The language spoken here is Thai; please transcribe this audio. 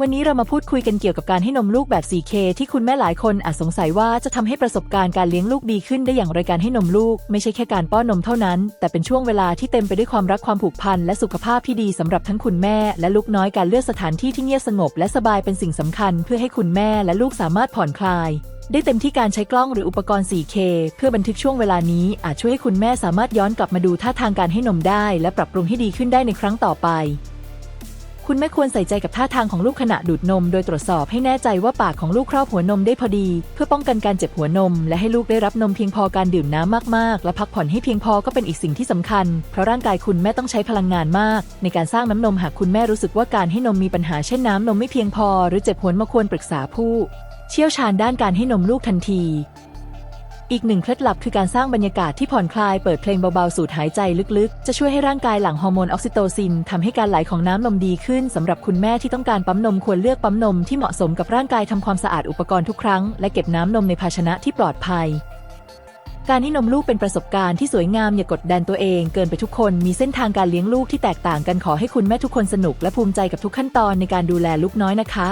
วันนี้เรามาพูดคุยกันเกี่ยวกับการให้นมลูกแบบ 4K ที่คุณแม่หลายคนอาจสงสัยว่าจะทำให้ประสบการณ์การเลี้ยงลูกดีขึ้นได้อย่างไรการให้นมลูก ไม่ใช่แค่การป้อนนมเท่านั้น แต่เป็นช่วงเวลาที่เต็มไปด้วยความรักความผูกพันและสุขภาพที่ดีสำหรับทั้งคุณแม่และลูกน้อยการเลือกสถานที่ที่เงียบสงบ และสบายเป็นสิ่งสำคัญ เพื่อให้คุณแม่และลูกสามารถผ่อนคลายได้เต็มที่การใช้กล้องหรืออุปกรณ์ 4K เพื่อบันทึกช่วงเวลานี้อาจช่วยให้คุณแม่สามารถย้อนกลับมาดูท่าทางการให้นมได้ และปรับปรุงให้ดีขึ้นได้ในครั้งต่อไป คุณแม่ควรใส่ใจกับท่าทางของลูกขณะดูดนม โดยตรวจสอบให้แน่ใจว่าปากของลูกครอบหัวนมได้พอดี เพื่อป้องกันการเจ็บหัวนม และให้ลูกได้รับนมเพียงพอการดื่มน้ำมากๆ และพักผ่อนให้เพียงพอก็เป็นอีกสิ่งที่สำคัญ เพราะร่างกายคุณแม่ต้องใช้พลังงานมาก ในการสร้างน้ำนมหากคุณแม่รู้สึกว่าการให้นมมีปัญหาเช่นน้ำนมไม่เพียงพอ หรือเจ็บหัวมาควรปรึกษาผู้ เชี่ยวชาญด้านการให้นมลูกทันที อีกหนึ่งเคล็ดลับคือการสร้างบรรยากาศที่ผ่อนคลายเปิดเพลงเบาๆสูดหายใจลึกๆ จะช่วยให้ร่างกายหลั่งฮอร์โมนออกซิโตซินทำให้การไหลของน้ำนมดีขึ้นสำหรับคุณแม่ที่ต้องการปั๊มนมควรเลือกปั๊มนมที่เหมาะสมกับร่างกายทำความสะอาดอุปกรณ์ทุกครั้ง และเก็บน้ำนมในภาชนะที่ปลอดภัย การให้นมลูกเป็นประสบการณ์ที่สวยงามอย่ากดดันตัวเองเกินไปทุกคนมีเส้นทางการเลี้ยงลูกที่แตกต่างกันขอให้คุณแม่ทุกคนสนุกและภูมิใจกับทุกขั้นตอนในการดูแลลูกน้อยนะคะ